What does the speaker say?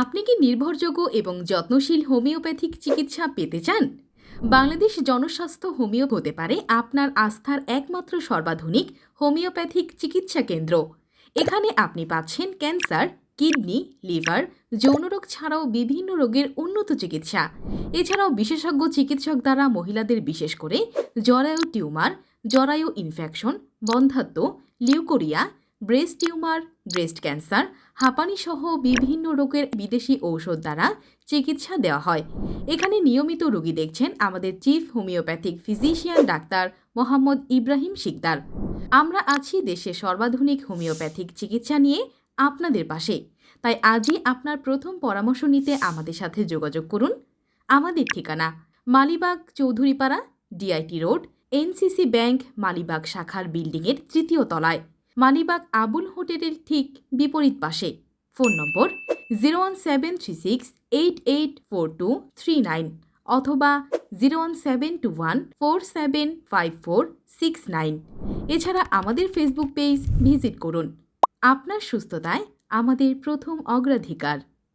আপনি কি নির্ভরযোগ্য এবং যত্নশীল হোমিওপ্যাথিক চিকিৎসা পেতে চান? বাংলাদেশ জনস্বাস্থ্য হোমিও হতে পারে আপনার আস্থার একমাত্র সর্বাধুনিক হোমিওপ্যাথিক চিকিৎসা কেন্দ্র। এখানে আপনি পাচ্ছেন ক্যান্সার, কিডনি, লিভার যৌনরোগ ছাড়াও বিভিন্ন রোগের উন্নত চিকিৎসা। এছাড়াও বিশেষজ্ঞ চিকিৎসক দ্বারা মহিলাদের বিশেষ করে জরায়ু টিউমার, জরায়ু ইনফেকশন বন্ধ্যাত্ব leucorrhoea breast tumour, breast cancer, হাঁপানি সহ বিভিন্ন রোগের বিদেশি ঔষধ দ্বারা চিকিৎসা দেওয়া হয়। এখানে নিয়মিত রোগী দেখছেন আমাদের chief homeopathic physician doctor Mohammad Ibrahim Sikder. আমরা আছি দেশের সর্বাধুনিক হোমিওপ্যাথিক চিকিৎসা নিয়ে আপনাদের পাশে। তাই আজই আপনার প্রথম পরামর্শ নিতে আমাদের সাথে যোগাযোগ করুন। আমাদের ঠিকানা Malibagh Chowdhurypara, DIT road, NCC bank, Malibagh শাখার বিল্ডিংয়ের তৃতীয় তলায়। মালিবাগ আবুল হোটেলের ঠিক বিপরীত পাশে। Phone number zero one seven three six eight eight four two three nine অথবা zero one seven two one four seven five four six nine. এছাড়া আমাদের ফেসবুক পেজ ভিজিট করুন। আপনার সুস্থতায় আমাদের প্রথম অগ্রাধিকার।